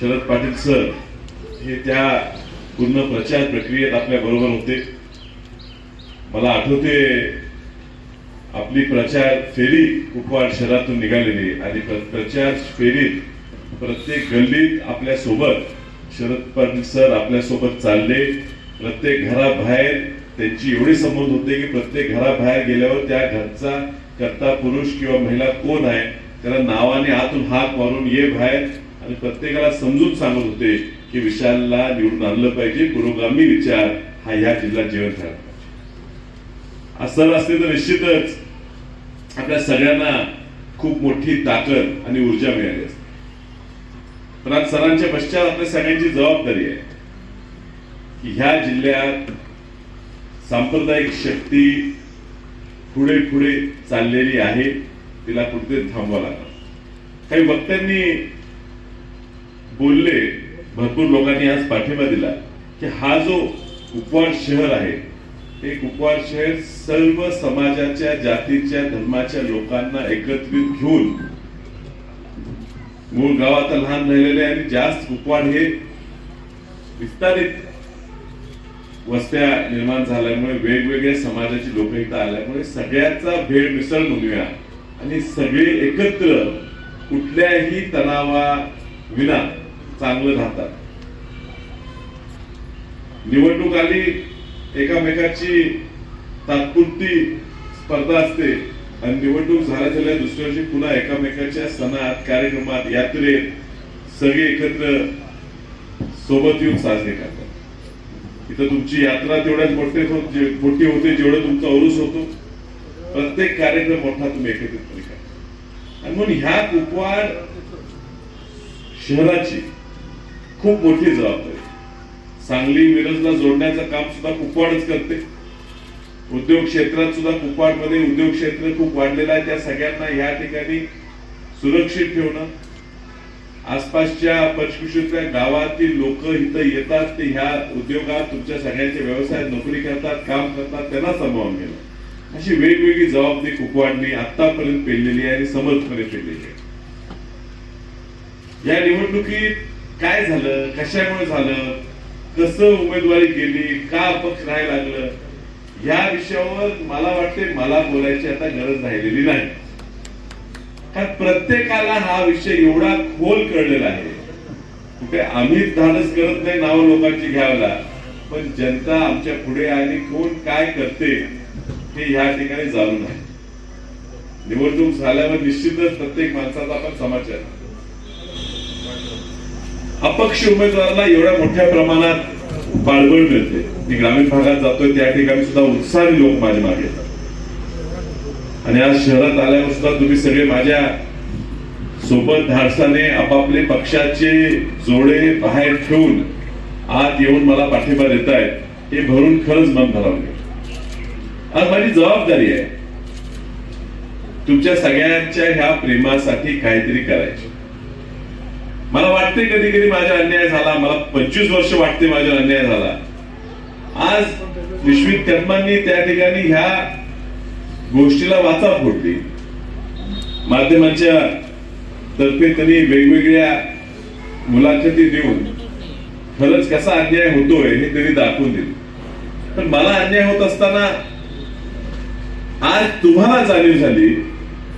Sharad Patil sir हे त्या पूर्ण प्रचार प्रक्रियेत आपल्या बरोबर होते. मला आठवते आपली प्रचार फेरी कुपवाड शहरातून निघालेली आणि प्रचार फेरीत प्रत्येक गल्लीत आपल्यासोबत शरद पाटील सर आपल्यासोबत चालले. प्रत्येक घराबाहेर त्यांची एवढी संबंध होते की प्रत्येक घराबाहेर गेल्यावर त्या घरचा करता पुरुष किंवा महिला कोण आहे? त्याला नावाने आतून हाक मारून ये बाहेर. आणि प्रत्येकाला समजून सांगत होते की विशालला निवडून आणलं पाहिजे पुरोगामी विचार हा या जिल्हा जीवन झाला असं असते तर निश्चितच आपल्या सगळ्यांना खूप मोठी ताकद आणि ऊर्जा मिळाली असते. पण आज सरांच्या पश्चात आपल्या सगळ्यांची जबाबदारी आहे की ह्या जिल्ह्यात सांप्रदायिक शक्ती पुढे पुढे चाललेली आहे तिला कुठेतरी थांबवा लागणार. काही वक्त्यांनी बोलले भरपूर लोकांनी आज पाठिंबा दिला की हा जो कुपवाड शहर आहे हे कुपवाड शहर सर्व समाजाच्या जातीच्या धर्माच्या लोकांना एकत्रित घेऊन मूळ गावात लहान राहिलेले आणि जास्त कुपवाड हे विस्तारित वस्त्या निर्माण झाल्यामुळे वेगवेगळ्या समाजाची लोक इथं आल्यामुळे सगळ्याचा भेळ मिसळ म्हणूया आणि सगळे एकत्र कुठल्याही तणावा विना चांगलं राहतात. निवडणूक आली एकामेकाची तात्पुरती स्पर्धा असते. आणि निवडणूक झाल्या झाल्या दुसऱ्या दिवशी पुन्हा एकामेकाच्या सणात कार्यक्रमात यात्रेत सगळे एकत्र सोबत येऊन साजरे करतात. इथं तुमची यात्रा तेवढ्याच मोठे हो-, मोठी होते जेवढं तुमचा उरूस होतो. प्रत्येक कार्यक्रम मोठा तुम्ही एकत्रितपणे करता. आणि म्हणून ह्या कुपवाड शहराची खूप मोठी जबाबदारी. सांगली मिरजला जोडण्याचं काम सुद्धा कुपवाडच करते. उद्योग क्षेत्रात सुद्धा कुपवाडमध्ये उद्योग क्षेत्र खूप वाढलेलं आहे. त्या सगळ्यांना ह्या ठिकाणी सुरक्षित ठेवणं. आसपासच्या पंचकृषीतल्या गावातील लोक इथं येतात ते ह्या उद्योगात तुमच्या सगळ्यांचे व्यवसाय नोकरी करतात काम करतात त्यांना सांभाळून घेणं. अशी वेगवेगळी जबाबदारी कुपवाडनी आतापर्यंत पेललेली आहे आणि समर्थपणे पेललेली आहे. या निवडणुकीत काय झालं? कशामुळे झालं? कसं उमेदवारी गेली का अपक्ष राहायला लागलं? या विषयावर मला वाटते मला बोलायची आता गरज राहिलेली नाही. कारण प्रत्येकाला हा विषय एवढा खोल कळलेला आहे. कुठे आम्हीच धाडस करत नाही नाव लोकांची घ्यायला. पण जनता आमच्या पुढे आणि कोण काय करते हे या ठिकाणी जाणून आहे. निवडणूक झाल्यावर निश्चितच प्रत्येक माणसाचा आपण समाचार अपक्ष उमेदवाराला एवढ्या मोठ्या प्रमाणात पाळबळ मिळते. मी ग्रामीण भागात जातोय त्या ठिकाणी सुद्धा उत्साही लोक माझ्या मागे येतात. आणि आज शहरात आल्यावर सुद्धा तुम्ही सगळे माझ्या सोबत धाडसाने आपापले पक्षाचे जोडे बाहेर ठेवून आत येऊन मला पाठिंबा देत आहेत हे भरून खरंच मन भरावले आज माझी जबाबदारी आहे तुमच्या सगळ्यांच्या ह्या प्रेमासाठी काहीतरी करायचे. मला वाटते कधी कधी माझा अन्याय झाला. मला पंचवीस वर्ष वाटते माझा अन्याय झाला. आज विश्वित कर्मांनी त्या ठिकाणी ह्या गोष्टीला वाचा फोडली. माध्यमांच्या तर्फे त्यांनी वेगवेगळ्या मुलाखती देऊन खरंच कसा अन्याय होतोय हे त्यांनी दाखवून दिले. पण मला अन्याय होत असताना आज तुम्हाला जाणीव झाली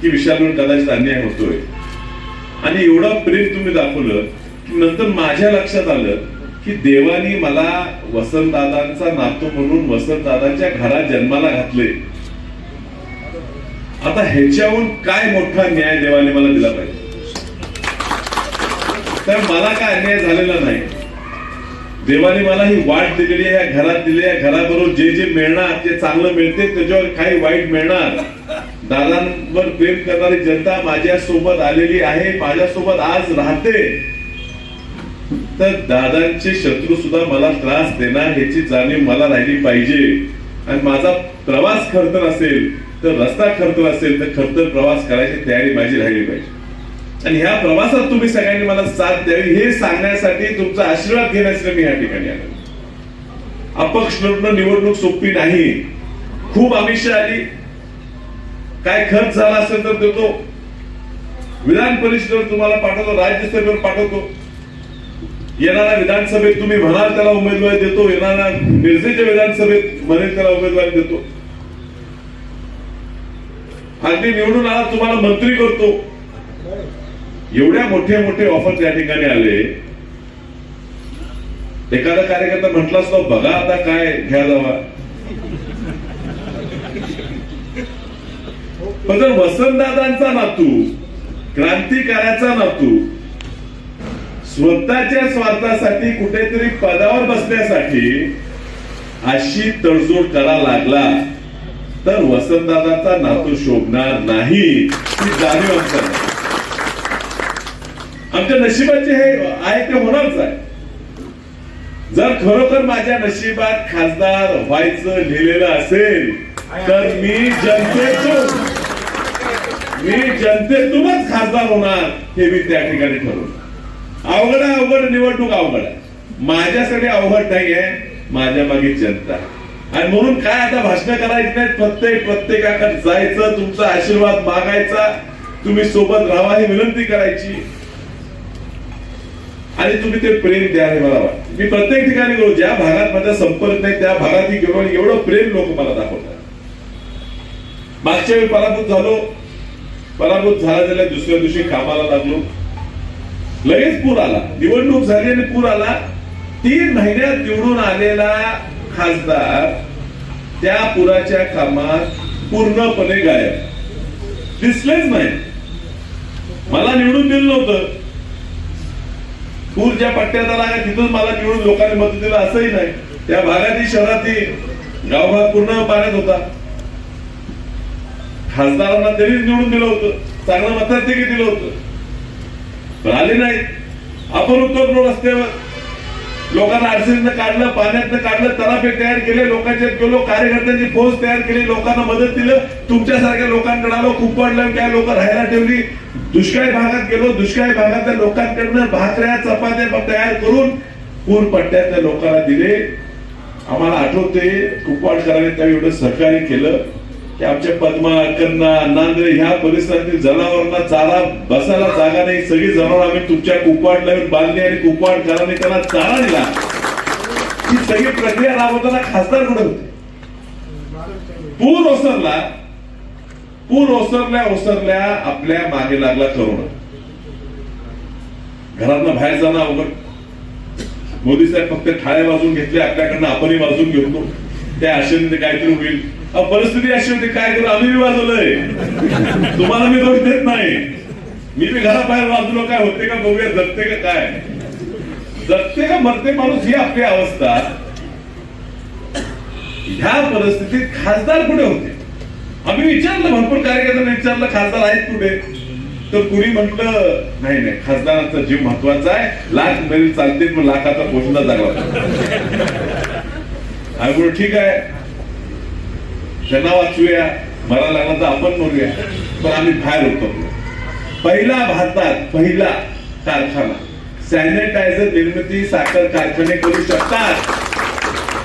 की विषयावरून कदाचित अन्याय होतोय. आणि एवढं प्रेम तुम्ही दाखवलं की नंतर माझ्या लक्षात आलं की देवानी मला वसंतदादांचा नातू म्हणून वसंतदादांच्या घरात जन्माला घातले. आता ह्याच्याहून काय मोठा न्याय देवाने मला दिला पाहिजे? तर मला काय अन्याय झालेला नाही. देवाने मला ही वाट दिलेली आहे या घरात दिली आहे. घराबरोबर जे जे मिळणार ते चांगलं मिळते त्याच्यावर काही वाईट मिळणार. दादांवर प्रेम करणारी जनता माझ्या सोबत आलेली आहे माझ्या सोबत आज राहते. तर दादांचे शत्रू सुद्धा मला त्रास देणार ह्याची जाणीव मला राहिली पाहिजे. आणि माझा प्रवास खरतर असेल तर रस्ता खरतर असेल तर खरतर प्रवास करायची तयारी माझी राहिली पाहिजे. आणि ह्या प्रवासात तुम्ही सगळ्यांनी मला साथ द्यावी हे सांगण्यासाठी तुमचा आशीर्वाद घेण्यासाठी मी या ठिकाणी आलो. अपक्ष निवडणूक सोपी नाही. खूप आमिषा आली. काय खर्च झाला असेल तर देतो. विधान परिषदेवर तुम्हाला पाठवतो राज्यसभेवर पाठवतो. येणाऱ्या विधानसभेत तुम्ही म्हणाल त्याला उमेदवारी देतो येणाऱ्या मिरजेच्या विधानसभेत म्हणेल त्याला उमेदवारी देतो. अगदी निवडून आला तुम्हाला मंत्री करतो. एवढ्या मोठे मोठे ऑफर त्या ठिकाणी आले. एखादा कार्यकर्ता म्हटला असतो बघा आता काय घ्या जावा पण जर वसंतदादांचा नातू क्रांतिकाराचा नातू स्वतःच्या स्वार्थासाठी कुठेतरी पदावर बसण्यासाठी अशी तडजोड करा लागला तर वसंतदादाचा नातू शोभणार नाही ही जाणीव आमच्या आमच्या नशिबाचे हे आहे ते होणारच आहे. जर खरोखर माझ्या नशिबात खासदार व्हायचं लिहिलेलं असेल तर मी जनतेचं मी जनतेतूनच खासदार होणार हे मी त्या ठिकाणी ठरवलं. अवघड आहे अवघड निवडणूक अवघड आहे. माझ्यासाठी अवघड नाही आहे माझ्या मागे जनता आणि म्हणून काय आता भाषण करायची नाही प्रत्येक प्रत्येकाकडे जायचं तुमचा आशीर्वाद मागायचा तुम्ही सोबत राहा ही विनंती करायची. आणि तुम्ही ते प्रेम द्या हे मला वाटतं. मी प्रत्येक ठिकाणी गेलो ज्या भागात माझा संपर्क नाही त्या भागातही गेलो आणि एवढं प्रेम लोक मला दाखवतात. मागच्या वेळी पराभूत झालो पराभूत झाला झाल्या दुसऱ्या दिवशी कामाला लागलो. लगेच पूर आला. निवडणूक झाली आणि पूर आला. तीन महिन्यात निवडून आलेला खासदार त्या पुराच्या कामात पूर्णपणे गायब. दिसलेच नाही. मला निवडून दिलं नव्हतं. पूर ज्या पट्ट्यात आला आहे तिथून मला निवडून लोकांनी मत दिलं. असंही नाही. त्या भागातही शहरातही गावभाग पूर्ण पाण्यात होता. खासदारांना तरीच निवडून दिलं होतं. चांगलं मताधिक्य दिलं होतं. पण आले नाहीत. आपण उतरलो रस्त्यावर लोकांना अडचणीनं काढलं पाण्यातनं काढलं तलाफे तयार केले लोकांच्या गेलो कार्यकर्त्यांची फौज तयार केली लोकांना मदत दिलं. तुमच्यासारख्या लोकांकडे आलो कुपडलं काय लोक राहायला ठेवली. दुष्काळी भागात गेलो दुष्काळी भागातल्या लोकांकडनं भाकऱ्या चपात्या तयार करून पूर पट्ट्यातल्या लोकांना दिले. आम्हाला आठवते कुपवाडकरांनी त्यावेळी एवढं सहकार्य केलं. की आमच्या पद्मा कन्ना नांदरे ह्या परिसरातील जनावरांना चारा बसायला जागा नाही. सगळी जनावर आम्ही तुमच्या कुपवाडला येऊन बांधली आणि कुपवाडकरांनी त्यांना चारा दिला. ही सगळी प्रक्रिया राबवताना खासदार कुठे होते पूर ओसरला पूर ओसरल्या ओसरल्या आपल्या मागे लागला करोना घरातनं बाहेर जाणं अवघड. मोदी साहेब फक्त ठाळे वाजून घेतले आपल्याकडनं आपणही वाजून घेऊन त्या आशेने काहीतरी होईल. परिस्थिती अशी होती काय करू आम्ही वाजवलंय. तुम्हाला मी दोष देत नाही. मी बी घराबाहेर वाजलो काय होते का बघूया जगते का काय? जगते का मरते माणूस ही आपली अवस्था. ह्या परिस्थितीत खासदार कुठे होते? आम्ही विचारलं भरपूर कार्यकर्त्यांना विचारलं खासदार आहेत कुठे? तर कुणी म्हटलं नाही नाही खासदारांचा जीव महत्त्वाचा आहे. लाख मिळेल चालते पण लाखाचा पोषणा जागा आम्ही ठीक आहे. त्यांना वाचूया मला लागला तर आपण मरूया. पण आम्ही बाहेर होतो. पहिला भारतात पहिला कारखाना. सॅनिटायझर निर्मिती साखर कारखाने करू शकतात.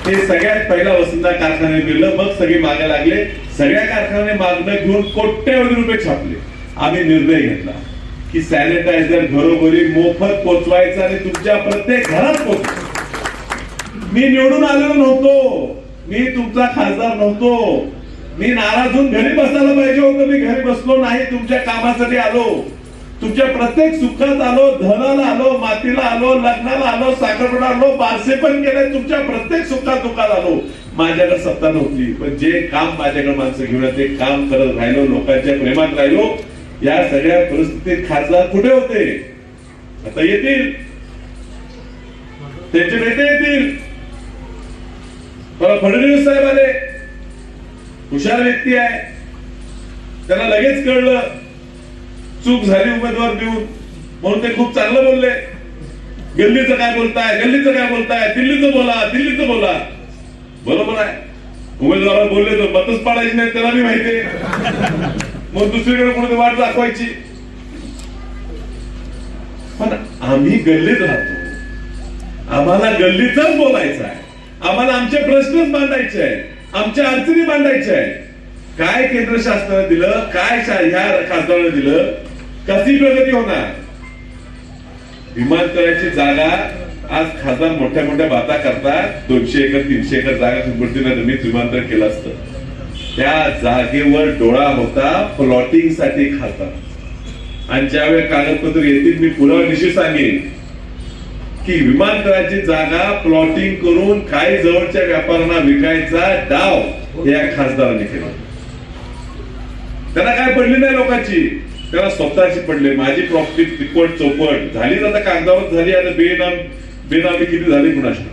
हे सगळ्यात पहिला वसंता कारखाने दिलं मग सगळे मागे लागले. सगळ्या कारखाने मागणं घेऊन कोट्यवधी रुपये छापले. आम्ही निर्णय घेतला की सॅनिटायझर घरोघरी मोफत पोचवायचं आणि तुमच्या प्रत्येक घरात पोचवायचं. मी निवडून आलेलो नव्हतो. मी तुमचा खासदार नव्हतो. मी नाराज होऊन घरी बसायला पाहिजे होतं. मी घरी बसलो नाही. तुमच्या कामासाठी आलो. तुमच्या प्रत्येक सुखात आलो धनाला आलो मातीला आलो लग्नाला आलो साखरपुडा आलो बारसे पण केले. तुमच्या प्रत्येक सुखात दुखात आलो. माझ्याकडे सत्ता नव्हती. पण जे काम माझ्याकडे माणसं घेऊन ते काम करत राहिलो लोकांच्या प्रेमात राहिलो. या सगळ्या परिस्थितीत खासदार कुठे होते? आता येतील. त्यांचे नेते येतील. फडणवीस साहेब आले. हुशार व्यक्ती आहे. त्यांना लगेच कळलं चूक झाली उमेदवार देऊन. म्हणून ते खूप चांगलं बोलले. गल्लीचं काय बोलताय गल्लीचं काय बोलताय दिल्लीचं बोला दिल्लीचं बोला. बरोबर आहे. उमेदवाराला बोलले तर मतच पाडायची नाही त्याला मी माहिती मग दुसरीकडे कोणती वाट दाखवायची. पण आम्ही गल्लीत राहतो. आम्हाला गल्लीतच बोलायचं आहे. आम्हाला आमचे प्रश्नच मांडायचे आहे आमच्या अडचणी मांडायच्या आहेत. काय केंद्र शासनाने दिलं काय ह्या खासदारानं दिलं कशी प्रगती होणार? विमानतळाची जागा आज खासदार मोठ्या मोठ्या बाता करतात. दोनशे एकर तीनशे एकर जागा सुटबडतीनं मी विमानतळ केलं असतं. त्या जागेवर डोळा होता प्लॉटिंगसाठी खासदार. आणि ज्यावेळी कागदपत्र येतील मी पुराव्यानिशी सांगेन. की विमानतळाची जागा प्लॉटिंग करून काही जवळच्या व्यापाऱ्यांना विकायचा डाव या खासदारांनी केला. त्यांना काय पडली नाही लोकांची? त्याला स्वतःची पडले. माझी प्रॉपर्टी तिप्पट चौपट. झाली आता कागदावर झाली आता बेनाम बेनामी किती झाली कुणाशी?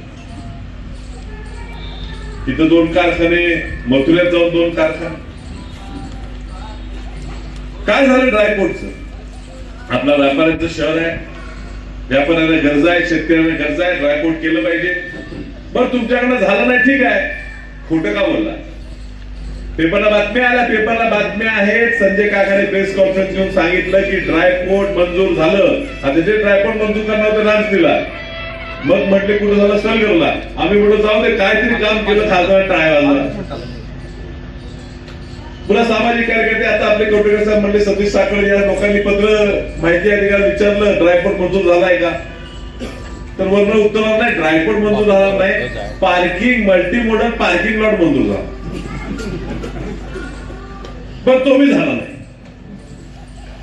तिथं दोन कारखाने मथुऱ्यात जाऊन दोन कारखाने. काय झालं ड्रायपोर्टचं आपला व्यापाऱ्यांचं शहर आहे. व्यापाऱ्याला गरजा आहे शेतकऱ्याला गरजा आहे ड्रायपोर्ट केलं पाहिजे. बरं तुमच्याकडे झालं नाही ठीक आहे. खोटं का बोलला पेपरला बातम्या आल्या पेपरला बातम्या आहेत. संजय काकाने प्रेस कॉन्फरन्स घेऊन सांगितलं की ड्रायपोर्ट मंजूर झालं. आता जे ड्रायपोर्ट मंजूर करणार होतं लाच दिला. मग म्हटले कुठं झालं? सलगरला आम्ही म्हणून जाऊ दे काहीतरी काम केलं खासदार टाळ्या वाजला पुन्हा सामाजिक कार्यकर्ते आता आपले कौटुंबिक साहेब म्हणले सतीश साखर या लोकांनी पत्र माहिती अधिकार विचारलं ड्रायपोर्ट मंजूर झालाय का? तर वर्ण उत्तर नाही ड्रायपोर्ट मंजूर झाला नाही. Parking multi modal parking lot मंजूर झाला. पण तो मी झाला नाही.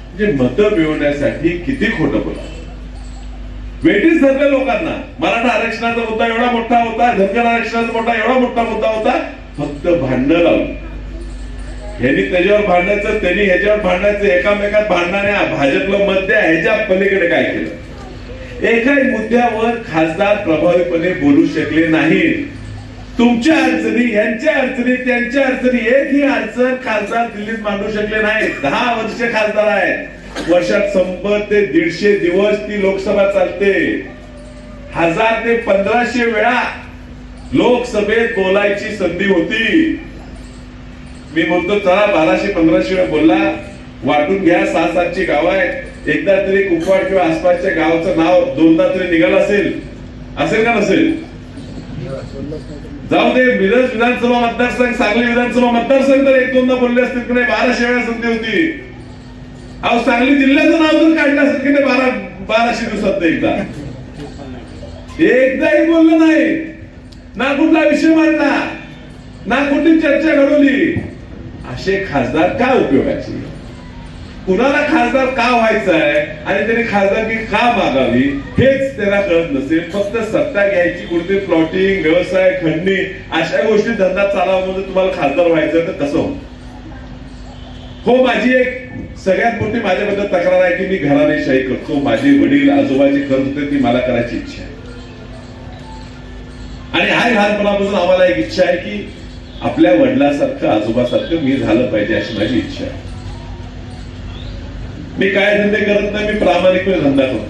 म्हणजे मतं मिळवण्यासाठी किती खोटं बोला. वेटीस धरले लोकांना. मराठा आरक्षणाचा मुद्दा एवढा मोठा होता धनगर आरक्षणाचा मोठा एवढा मोठा मुद्दा होता फक्त भांडण लावली. ह्यांनी त्याच्यावर भांडायचं त्यांनी ह्याच्यावर भांडायचं एकामेकात भांडणाऱ्या भाजपला मत द्या ह्याच्या पलीकडे काय केलं? एकाही मुद्द्यावर खासदार प्रभावीपणे बोलू शकले नाहीत तुमच्या अडचणी यांच्या अडचणी त्यांच्या अडचणी एकही अडचण खासदार दिल्लीत मांडू शकले नाही. दहा वर्ष खासदार आहेत. वर्षात शंभर ते दीडशे दिवस ती लोकसभा चालते. हजार ते पंधराशे वेळा लोकसभेत बोलायची संधी होती. मी म्हणतो चला बाराशे पंधराशे वेळा बोलला. वाटून घ्या सहा सातची गाव आहेत. एकदा तरी कुपवाड किंवा आसपासच्या गावाचं नाव दोनदा तरी निघालं असेल. असेल का नसेल? जाऊ दे मिरज विधानसभा मतदारसंघ सांगली विधानसभा मतदारसंघ तर एक दोनदा बोलले असतील की नाही बाराशे वेळा संधी होती. अहो सांगली जिल्ह्याचं नाव जर काढलं असेल की नाही बारा बाराशे दिवसात एकदा. एकदाही बोललं नाही. ना कुठला विषय मांडला ना कुठली चर्चा घडवली. असे खासदार काय उपयोगाचे? कुणाला खासदार का व्हायचं आहे आणि त्यांनी खासदारकी का मागावी हेच त्याला कळत नसेल. फक्त सत्ता घ्यायची कुठे प्लॉटिंग व्यवसाय खंडणी अशा गोष्टी धंदा चालावा म्हणजे तुम्हाला खासदार व्हायचं तर कसं हो माझी एक सगळ्यात मोठी माझ्याबद्दल तक्रार आहे की मी घराणेशाही करतो. माझे वडील आजोबाजी करत होते ती मला करायची इच्छा आहे. आणि हा लहानपणापासून आम्हाला एक इच्छा आहे की आपल्या वडिलासारखं आजोबासारखं मी झालं पाहिजे अशी माझी इच्छा आहे. मी काय धंदे करत नाही मी प्रामाणिकपणे धंदा करतो.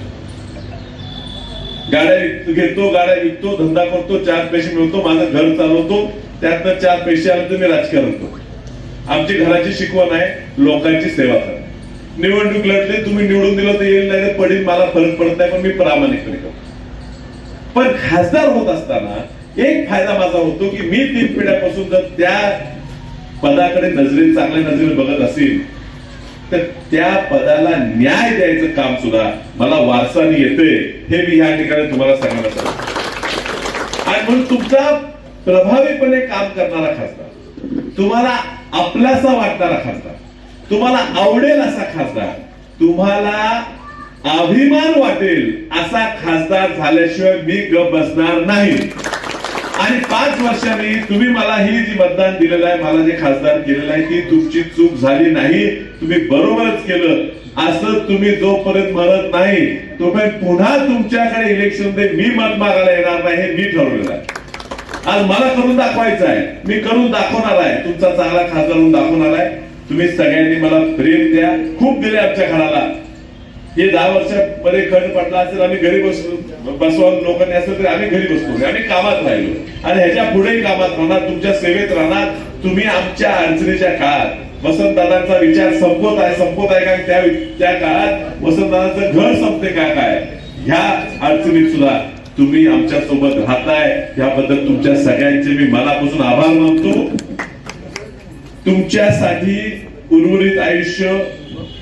गाड्या विक- घेतो गाड्या विकतो धंदा करतो चार पैसे मिळवतो माझं घर चालवतो त्यातनं चार पैसे आले तर मी राजकारण करतो. आमची घराची शिकवण आहे लोकांची सेवा कर निवडणूक लढली तुम्ही निवडून दिलं तर येईल नाही तर पडेल मला फरक पडत नाही पण मी प्रामाणिकपणे करतो. पण खासदार होत असताना एक फायदा माझा होतो की मी तीन पिढ्यापासून जर त्या पदाकडे नजरे चांगल्या नजरेने बघत असेल तर त्या पदाला न्याय द्यायचं काम सुद्धा मला वारसाने येते. हे मी या ठिकाणी तुम्हाला सांगायला सांगतो आणि म्हणून तुमचा प्रभावीपणे काम करणारा खासदार तुम्हाला आपलासा वाटणारा खासदार तुम्हाला आवडेल असा खासदार तुम्हाला अभिमान वाटेल असा खासदार झाल्याशिवाय मी गप बसणार नाही. आणि पाच वर्षांनी तुम्ही मला ही जी मतदान दिलेलं आहे मला जे खासदार केलेलं आहे ती तुमची चूक झाली नाही. तुम्ही बरोबरच केलं. असं तुम्ही जोपर्यंत म्हणत नाही तोपर्यंत पुन्हा तुमच्याकडे इलेक्शनमध्ये मी मत मागायला येणार नाही हे मी ठरवलेलं आहे. आज मला करून दाखवायचं आहे. मी करून दाखवणार आहे. तुमचा चांगला खासदार म्हणून दाखवणार आहे. तुम्ही सगळ्यांनी मला प्रेम द्या. खूप दिले आमच्या घराला. हे दहा वर्षामध्ये खंड पडला असेल आम्ही घरी बसलो बसवा लोकांनी असेल तरी आम्ही घरी बसलो आम्ही कामात राहिलो. आणि ह्याच्या पुढेही कामात राहणार तुमच्या सेवेत राहणार तुम्ही आमच्या अडचणीच्या काळात. वसंतदादांचा विचार संपवत आहे संपवत आहे का? त्या त्या काळात वसंतदादांचं घर संपते का काय? ह्या अडचणीत सुद्धा तुम्ही आमच्यासोबत राहताय. याबद्दल तुमच्या सगळ्यांचे मी मनापासून आभार मानतो. तुमच्यासाठी उर्वरित आयुष्य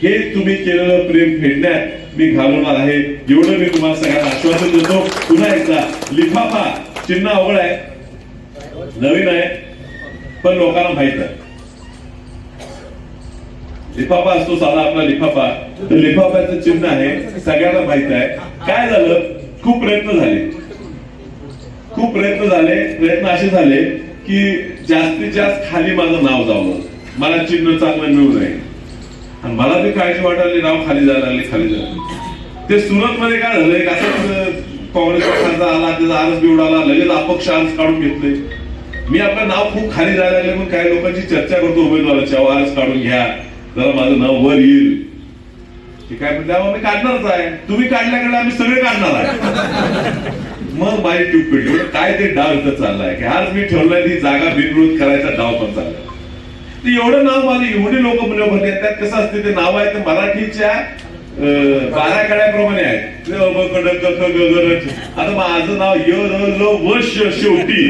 हे तुम्ही केलेलं प्रेम फेडण्यात मी घालवणार आहे. एवढं मी तुम्हाला सगळ्यांना आश्वासन देतो. पुन्हा एकदा लिफाफा चिन्ह अवघड आहे. नवीन आहे पण लोकांना माहीत आहे. लिफाफा असतो साधा आपला लिफाफा. तर लिफाफ्याचं चिन्ह आहे सगळ्यांना माहीत आहे. काय झालं? खूप प्रयत्न झाले. खूप प्रयत्न झाले. प्रयत्न असे झाले की जास्तीत जास्त खाली माझं नाव जावं. मला चिन्ह चांगलं मिळू नये. आणि मला ती काळजी वाटायला नाव खाली जायला लागले खाली जायला ते सुरत मध्ये काय झालं एक असंच काँग्रेसचा खासदार आला त्याचा आरस बिवडाला लगेच अपक्ष आरस काढून घेतले. मी आपलं नाव खूप खाली जायला लागले मग काही लोकांची चर्चा करतो उमेदवाराची अहो, आरस काढून घ्या जरा माझं नाव वर येईल. ठीक आहे म्हणते आम्ही काढणारच आहे. तुम्ही काढल्याकडे आम्ही सगळे काढणार आहे. मग माझी ट्यूब पेटली. काय ते डाव इथं चाललाय. की आज मी ठेवलाय ती जागा बिनविरोध करायचा डाव पण चाललाय. ते एवढं नाव माझं एवढे लोक मुलं म्हणले त्यात कसं असते ते नाव आहे ते मराठीच्या बारा कड्याप्रमाणे आहे. अ, ब, आता माझं नाव य र ल व शेवटी.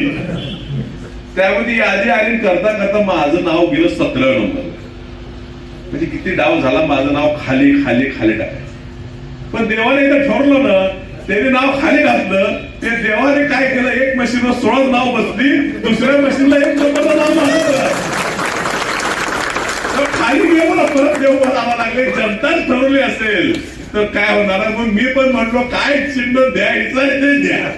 त्यामध्ये यादी आली आणि करता करता माझं नाव गेलं सतरा नंबर. म्हणजे किती डाव झाला माझं नाव खाली खाली खाली टाकायचं. पण देवाने एकदा ठरवलं ना त्याने नाव खाली घातलं ते देवाने काय केलं एक मशीनवर सोळा नाव बसली दुसऱ्या मशीनला एक नंबरचं नाव घातलं खाली गेलो ना परत देव म्हणावं लागले. जनताच ठरवली असेल तर काय होणार? मग मी पण म्हणलो काय चिन्ह द्यायचं ते द्या.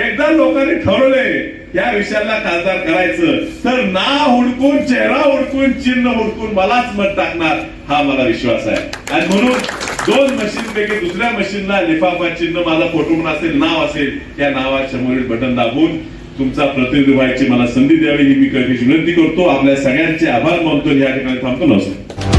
एकदा लोकांनी ठरवले या विषयाला खासदार करायचं. तर नाव हुडकून चेहरा हुडकून चिन्ह हुडकून मलाच मत टाकणार हा मला विश्वास आहे. आणि म्हणून दोन मशीन पैकी दुसऱ्या मशीनला लिफाफा चिन्ह माझा फोटो असेल नाव असेल या नावात समोरील बटन दाबून तुमचा प्रतिनिधी व्हायची मला संधी द्यावी ही मी कधीच विनंती करतो. आपल्या सगळ्यांचे आभार मानतो या ठिकाणी थांबतो. नमस्कार.